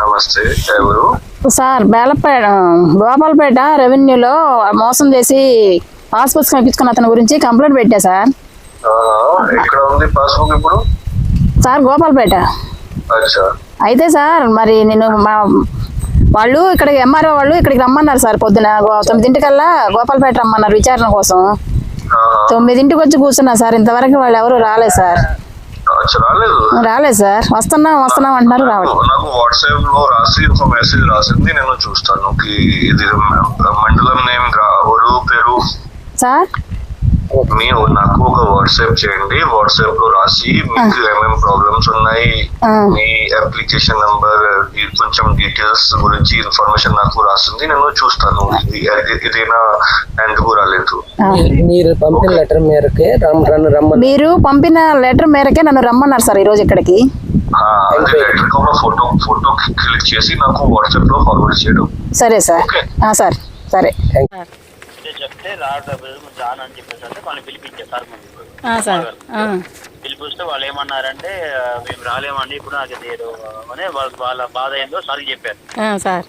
నమస్తే ఎవరు? సార్ బేలపేట గోపాలపేట రెవెన్యూలో మోసం చేసి పాస్ పుస్తకం ఇప్పించుకున్న అతని గురించి కంప్లైంట్ పెట్టా సార్. ఆహా, ఎక్కడ ఉంది పాస్బుక్ ఇప్పుడు? సార్ గోపాలపేట. అయితే సార్ మరి నేను మా వాళ్ళు ఇక్కడ ఎంఆర్ఓ వాళ్ళు ఇక్కడికి రమ్మన్నారు సార్ పొద్దున. తొమ్మిదింటికల్లా గోపాలపేట రమ్మన్నారు విచారణ కోసం. తొమ్మిదింటికి వచ్చి కూర్చున్నా సార్ ఇంతవరకు వాళ్ళు ఎవరు రాలేదు సార్. రాలేదు. రాలేదు సార్. వస్తున్నాం వస్తున్నాం అంటున్నారు రావట్లేదు. నాకు- వాట్సాప్లో రాసి ఒక మెసేజ్ రాసింది నేను చూస్తాను. కి ఇది మండలం నేమ్ ఊరు పేరు? సార్? మీరు నాకు ఒక వాట్సాప్ చేయండి. వాట్సాప్లో రాసి మీకు ఏమేం ప్రాబ్లమ్స్ ఉన్నాయి. మీ అప్లికేషన్ నంబర్ కొంచెం డీటెయిల్స్ గురించి ఇన్ఫర్మేషన్ నాకు రాసింది. నేను చూస్తాను. ఇది- ఇది- ఇదేనా ఎందుకు రాలేదు. మీరు- పంపిన లెటర్ మేరకే మీరు పంపిన లెటర్ మేరకే నన్ను రమ్మన్నారు సార్ ఇక్కడికి. అది లెటర్ ఒక ఫోటో ఫోటో క్లిక్ చేసి నాకు వాట్సాప్లో ఫార్వర్డ్ చేయడం. సరే సార్. సార్. సరే. చెప్తే రావడం జాన్ అని చెప్పేసి అంటే వాళ్ళని పిలిపించారు సార్ ముందు సార్. పిలిపిస్తే వాళ్ళు ఏమన్నారంటే "ఆ, మేము రాలేమండి ఇప్పుడు నాకు ఏదో అని వాళ్ళ వాళ్ళ బాధ ఏందో సార్కి చెప్పారు. ఆ, సార్.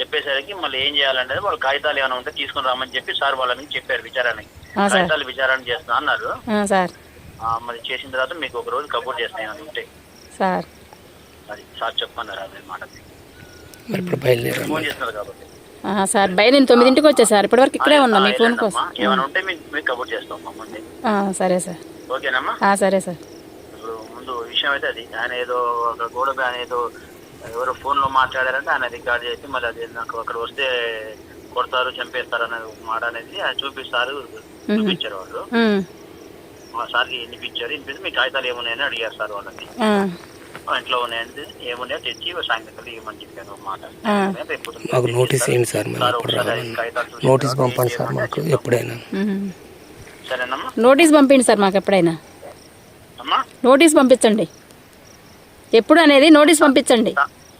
చెప్పేసరికి మళ్ళీ ఏం చేయాలంటే వాళ్ళు కాగితాలు ఏమైనా ఉంటే తీసుకుని రమ్మని చెప్పి సార్ వాళ్ళని చెప్పారు విచారానికి సార్. కాగితాలు విచారణ చేస్తున్నా అన్నారు. ఆ, సార్. ఆ, మరి చేసిన తర్వాత మీకు ఒక రోజు కబుర్ చేస్తాను అని ఉంటే. సార్. అది సార్ చెప్పన్నారు అదే మాట. మరి ఇప్పుడు బయలుదేరాం ఫోన్ చేస్తున్నారు కాబట్టి. సార్ బయట నేను తొమ్మిదింటికి వచ్చా సార్. ఇప్పటివరకు ఇక్కడే ఉన్నా మీ ఫోన్ కోసం. సరే సార్. ఓకేనమ్మా? సరే సార్. ముందు విషయం అయితే అది. ఆయన ఏదో ఒక గోడ ఆయన ఏదో ఎవరో ఫోన్లో మాట్లాడారంటే ఆయన రికార్డ్ చేసి మళ్ళీ అది నాకు అక్కడ వస్తే కొడతారు చంపేస్తారు ఒక మాట అనేది ఆయన చూపిస్తారు చూపించారు వాళ్ళు. మా సార్కి వినిపించారు. వినిపిస్తే మీ కాగితాలు ఏమున్నాయని అడిగారు సార్ మా ఇంట్లో ఉన్నాయండి. ఏమున్నాయో తెచ్చి సాయంత్రం ఇవ్వమని చెప్పాను. మాట. మాకు నోటీస్ సార్ పంపండి సార్ మాకు. ఎప్పుడైనా. సరేనమ్మా. నోటీస్ పంపించండి సార్ మాకు ఎప్పుడైనా. అమ్మా. నోటీస్ పంపించండి. ఎప్పుడు అనేది నోటీస్ పంపించండి.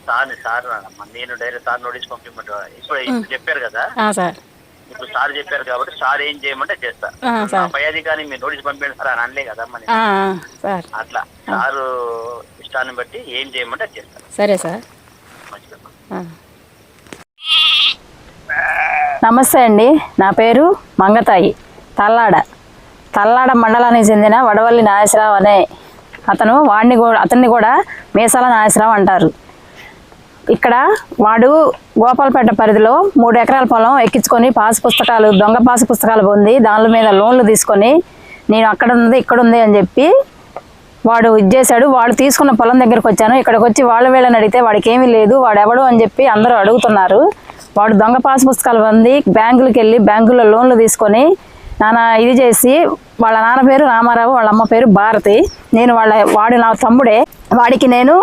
సార్ సార్ రానమ్మా. నేను డైరెక్ట్ సార్ నోటీస్ పంపించమంటారు ఇప్పుడు చెప్పారు కదా. ఆ, సార్. ఇప్పుడు సార్ చెప్పారు కాబట్టి సార్ ఏం చేయమంటే చేస్తా. పై అధికారి మీరు నోటీస్ పంపించండి సార్ అని అనలే కదా మరి ఆ, ఆ, సార్. అట్లా. సారు ఇష్టాన్ని బట్టి ఏం చేయమంటే అది చేస్తా సరే సార్. నమస్తే అండి. నా పేరు మంగతాయి. తల్లాడ. తల్లాడ మండలానికి చెందిన వడవల్లి నాగేశ్వరరావు అనే అతను వాడిని కూడా అతన్ని కూడా మీసాల నాగేశ్వరరావు అంటారు. ఇక్కడ వాడు గోపాలపేట పరిధిలో మూడు ఎకరాల పొలం ఎక్కించుకొని పాస్ పుస్తకాలు దొంగ పాస్ పుస్తకాలు పొంది దాని మీద లోన్లు తీసుకొని నేను అక్కడ ఉంది ఇక్కడ ఉంది అని చెప్పి వాడు ఇచ్చేశాడు వాళ్ళు వాడు తీసుకున్న పొలం దగ్గరకు వచ్చాను. ఇక్కడికి వచ్చి వాళ్ళ వీళ్ళని అడిగితే వాడికి ఏమీ లేదు వాడు ఎవడు అని చెప్పి అందరూ అడుగుతున్నారు. వాడు దొంగ పాస్ పుస్తకాలు పొంది బ్యాంకులకు వెళ్ళి బ్యాంకుల్లో లోన్లు తీసుకొని నాన్న ఇది చేసి వాళ్ళ నాన్న పేరు రామారావు వాళ్ళ అమ్మ పేరు భారతి. నేను వాళ్ళ వాడు నా తమ్ముడే. వాడికి నేను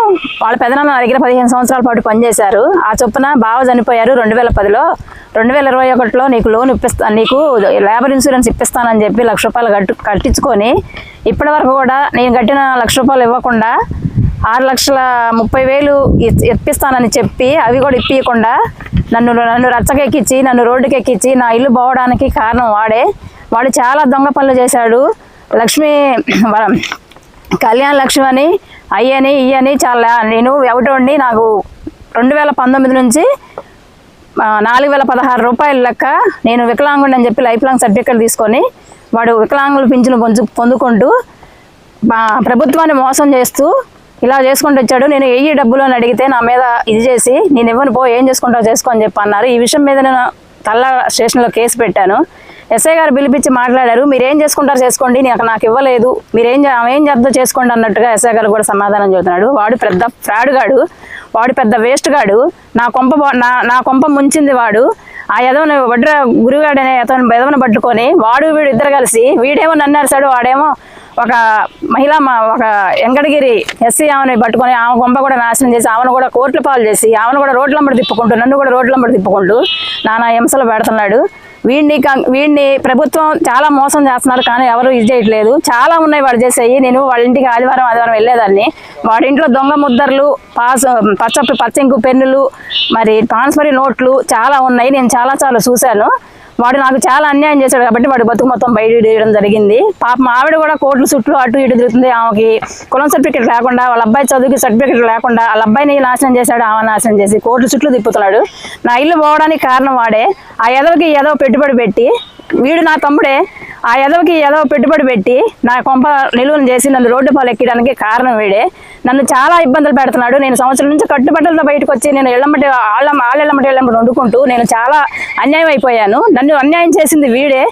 వాళ్ళ పెదనాన్న నా దగ్గర పదిహేను సంవత్సరాల పాటు పనిచేశారు. ఆ చొప్పున బావ చనిపోయారు రెండు వేల పదిలో. రెండు వేల ఇరవై ఒకటిలో నీకు లోన్ ఇప్పిస్తా నీకు లేబర్ ఇన్సూరెన్స్ ఇప్పిస్తానని చెప్పి లక్ష రూపాయలు కట్టు కట్టించుకొని ఇప్పటి వరకు కూడా నేను కట్టిన లక్ష రూపాయలు ఇవ్వకుండా ఆరు లక్షల ముప్పై వేలు ఇప్పిస్తానని చెప్పి అవి కూడా ఇప్పించకుండా నన్ను నన్ను రచ్చకెక్కించి నన్ను రోడ్డుకి ఎక్కించి నా ఇల్లు పోవడానికి కారణం వాడే. వాడు చాలా దొంగ పనులు చేశాడు. లక్ష్మి వరం కళ్యాణ్ లక్ష్మి అని అయ్యని ఇయ్యని చాలా నేను ఎవటోండి నాకు రెండు వేల పంతొమ్మిది నుంచి నాలుగు వేల పదహారు రూపాయల లెక్క నేను వికలాంగుడు అని చెప్పి లైఫ్ లాంగ్ సర్టిఫికేట్ తీసుకొని వాడు వికలాంగుల పింఛను పొందు పొందుకుంటూ మా ప్రభుత్వాన్ని మోసం చేస్తూ ఇలా చేసుకుంటూ వచ్చాడు. నేను వెయ్యి డబ్బులు అని అడిగితే నా మీద ఇది చేసి నేను ఇవ్వను పో ఏం చేసుకుంటావు చేసుకో అని చెప్పి అన్నారు. ఈ విషయం మీద నేను తల్లా స్టేషన్లో కేసు పెట్టాను. ఎస్ఐ గారు పిలిపించి మాట్లాడారు మీరు ఏం చేసుకుంటారు చేసుకోండి నాకు నాకు ఇవ్వలేదు. మీరేం ఏం చేద్దో చేసుకోండి అన్నట్టుగా ఎస్ఐ గారు కూడా సమాధానం చెబుతున్నాడు. వాడు పెద్ద ఫ్రాడ్ గాడు వాడు పెద్ద వేస్ట్ గాడు నా కొంప నా నా కొంప ముంచింది వాడు. ఆ యదవను వడ్ర గురుగాడనే అనే అతను పట్టుకొని వాడు వీడు ఇద్దరు కలిసి వీడేమో నన్ను అరిశాడు వాడేమో ఒక మహిళ మా ఒక వెంకటగిరి ఎస్సీ ఆమెను పట్టుకొని ఆమె గొంప కూడా నాశనం చేసి ఆమెను కూడా కోర్టుల పాలు చేసి ఆమెను కూడా రోడ్లంబడి తిప్పుకుంటూ నన్ను కూడా రోడ్లంబడి తిప్పుకుంటూ నానా హింసలు పెడుతున్నాడు. వీడిని వీడిని ప్రభుత్వం చాలా మోసం చేస్తున్నారు కానీ ఎవరు ఇది చేయట్లేదు. చాలా ఉన్నాయి వాడు చేసేవి నేను వాళ్ళ ఇంటికి ఆదివారం ఆదివారం వెళ్ళేదాన్ని. వాడి ఇంట్లో దొంగ ముద్దర్లు పాస్ పచ్చ పచ్చింకు పెన్నులు మరి ట్రాన్స్ఫరీ నోట్లు చాలా ఉన్నాయి. నేను చాలా చాలా చూశాను. వాడు నాకు చాలా అన్యాయం చేశాడు కాబట్టి వాడు బతుకు మొత్తం బయట వేయడం జరిగింది. పాపం ఆవిడ కూడా కోర్టుల చుట్టూ అటు ఇటు తిరుగుతుంది. ఆమెకి కులం సర్టిఫికేట్ లేకుండా వాళ్ళ అబ్బాయి చదువుకి సర్టిఫికేట్ లేకుండా వాళ్ళ అబ్బాయిని నాశనం చేశాడు ఆమె నాశనం చేసి కోర్టుల చుట్టూ తిప్పుతున్నాడు. నా ఇల్లు పోవడానికి కారణం వాడే. ఆ ఎదవకి ఏదో పెట్టుబడి పెట్టి వీడు నా తమ్ముడే. ఆ ఎదవకి ఎదవ పెట్టుబడి పెట్టి నా కొంప నిలువను చేసి నన్ను రోడ్డు పాలు ఎక్కడానికి కారణం వీడే. నన్ను చాలా ఇబ్బందులు పెడుతున్నాడు. నేను సంవత్సరం నుంచి కట్టుబట్టలతో బయటకు వచ్చి నేను ఎల్లమ్మటి ఆళ్ళ ఆళ్ళెళ్ళమ్మటి ఎళ్ళమ్మటి వండుకుంటూ నేను చాలా అన్యాయం అయిపోయాను. నన్ను అన్యాయం చేసింది వీడే.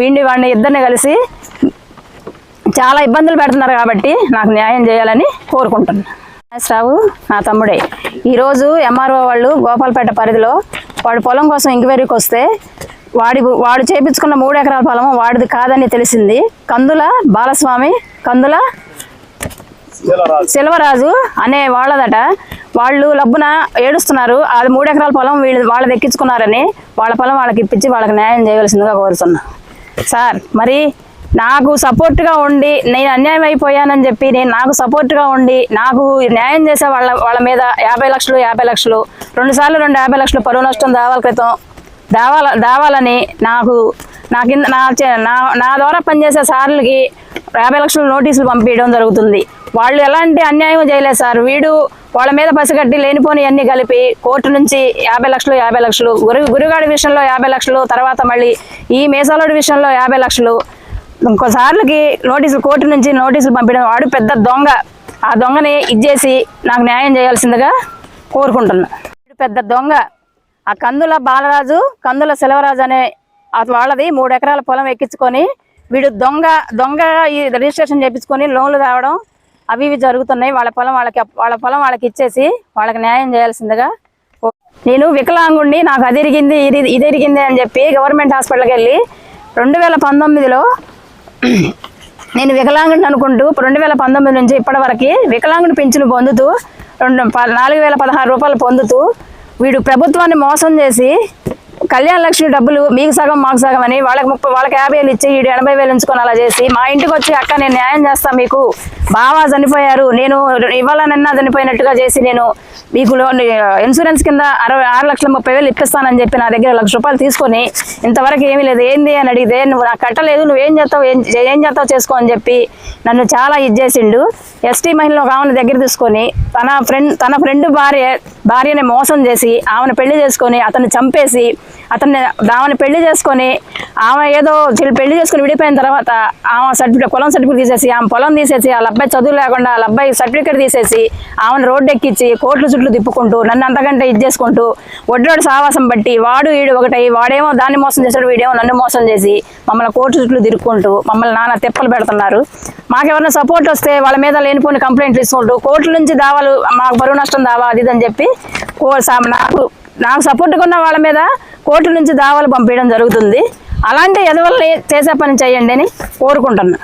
వీడిని వాడిని ఇద్దరిని కలిసి చాలా ఇబ్బందులు పెడుతున్నారు కాబట్టి నాకు న్యాయం చేయాలని కోరుకుంటున్నాను రావు నా తమ్ముడే. ఈరోజు ఎంఆర్ఓ వాళ్ళు గోపాలపేట పరిధిలో వాడు పొలం కోసం ఎంక్వైరీకి వస్తే వాడి వాడు చేపించుకున్న మూడు ఎకరాల పొలం వాడిది కాదని తెలిసింది. కందుల బాలస్వామి కందుల సెల్వరాజు అనే వాళ్ళదట. వాళ్ళు లబ్బున ఏడుస్తున్నారు. అది మూడు ఎకరాల పొలం వీళ్ళు వాళ్ళది ఎక్కించుకున్నారని వాళ్ళ పొలం వాళ్ళకి ఇప్పించి వాళ్ళకి న్యాయం చేయవలసిందిగా కోరుతున్నా. సార్ మరి నాకు సపోర్ట్గా ఉండి నేను అన్యాయం అయిపోయానని చెప్పి నేను నాకు సపోర్ట్గా ఉండి నాకు న్యాయం చేసే వాళ్ళ వాళ్ళ మీద యాభై లక్షలు యాభై లక్షలు రెండు సార్లు రెండు యాభై లక్షలు పరువు నష్టం దావాల క్రితం దావాల దావాలని నాకు నా కింద నా చే- నా నా ద్వారా పనిచేసే సార్లకి యాభై లక్షల నోటీసులు పంపించడం జరుగుతుంది. వాళ్ళు ఎలాంటి అన్యాయం చేయలేదు సార్. వీడు వాళ్ళ మీద పసిగట్టి లేనిపోని అన్ని కలిపి కోర్టు నుంచి యాభై లక్షలు యాభై లక్షలు గురు గురుగాడి విషయంలో యాభై లక్షలు తర్వాత మళ్ళీ ఈ మేసాలోడి విషయంలో యాభై లక్షలు ఇంకోసార్లకి నోటీసులు కోర్టు నుంచి నోటీసులు పంపించడం వాడు పెద్ద దొంగ. ఆ దొంగని ఇచ్చేసి నాకు న్యాయం చేయాల్సిందిగా కోరుకుంటున్నా. పెద్ద దొంగ. ఆ కందుల బాలరాజు కందుల సెలవరాజు అనే వాళ్ళది మూడు ఎకరాల పొలం ఎక్కించుకొని వీడు దొంగ దొంగ ఈ రిజిస్ట్రేషన్ చేయించుకొని లోన్లు రావడం అవి ఇవి జరుగుతున్నాయి. వాళ్ళ పొలం వాళ్ళకి వాళ్ళ పొలం వాళ్ళకి ఇచ్చేసి వాళ్ళకి న్యాయం చేయాల్సిందిగా నేను వికలాంగుండి నాకు అది ఇరిగింది ఇది ఇది ఇరిగింది అని చెప్పి గవర్నమెంట్ హాస్పిటల్కి వెళ్ళి రెండు వేల పంతొమ్మిదిలో నేను వికలాంగుడిని అనుకుంటూ రెండు వేల పంతొమ్మిది నుంచి ఇప్పటి వరకు వికలాంగుని పింఛను పొందుతూ రెండు ప- నాలుగు వేల పదహారు రూపాయలు పొందుతూ వీడు ప్రభుత్వాన్ని మోసం చేసి కళ్యాణ లక్ష్మి డబ్బులు మీకు సగం మాకు సగం అని వాళ్ళకి ముప్పై వాళ్ళకి యాభై వేలు ఇచ్చి వీడు ఎనభై వేలు ఉంచుకొని అలా చేసి మా ఇంటికి వచ్చి అక్క నేను న్యాయం చేస్తాను మీకు. బావా చనిపోయారు. నేను ఇవ్వాలనన్నా చనిపోయినట్టుగా చేసి నేను మీకు లోన్ ఇన్సూరెన్స్ కింద అరవై ఆరు లక్షల ముప్పై వేలు ఇప్పిస్తానని చెప్పి నా దగ్గర లక్ష రూపాయలు తీసుకొని ఇంతవరకు ఏమీ లేదు. ఏంది అని అడిగితే నువ్వు నాకు కట్టలేదు నువ్వేం చేస్తావు ఏం ఏం చేస్తావు చేసుకో అని చెప్పి నన్ను చాలా ఇది చేసిండు. ఎస్టీ మహిళ ఒక ఆమెను దగ్గర తీసుకొని తన ఫ్రెండ్ తన ఫ్రెండ్ భార్య భార్యని మోసం చేసి ఆమెను పెళ్ళి చేసుకొని అతన్ని చంపేసి అతన్ని ఆమెను పెళ్ళి చేసుకొని ఆమె ఏదో పెళ్ళి చేసుకుని విడిపోయిన తర్వాత ఆమె సర్టిఫికేట్ పొలం సర్టిఫికేట్ తీసేసి ఆమె పొలం తీసేసి వాళ్ళ అబ్బాయి చదువు లేకుండా వాళ్ళ అబ్బాయి సర్టిఫికేట్ తీసేసి ఆమెను రోడ్డు ఎక్కించి కోర్టు కోర్టుల చుట్టూ తిప్పుకుంటూ నన్ను అంతకంటే ఇది చేసుకుంటూ ఒడ్డోడు సావాసం బట్టి వాడు వీడు ఒకటై వాడేమో దాన్ని మోసం చేశాడు వీడేమో నన్ను మోసం చేసి మమ్మల్ని కోర్టు చుట్టూ తిరుక్కుంటూ మమ్మల్ని నాన్న తిప్పలు పెడుతున్నారు. మాకెవరైనా సపోర్ట్ వస్తే వాళ్ళ మీద లేనిపోని కంప్లైంట్లు తీసుకుంటూ కోర్టుల నుంచి దావాలు మాకు బరువు నష్టం దావా అది ఇది అని చెప్పి నాకు నాకు సపోర్ట్గా ఉన్న వాళ్ళ మీద కోర్టు నుంచి దావాలు పంపించడం జరుగుతుంది. అలాంటి ఎదవల్ని చేసే పని చేయండి అని కోరుకుంటున్నాను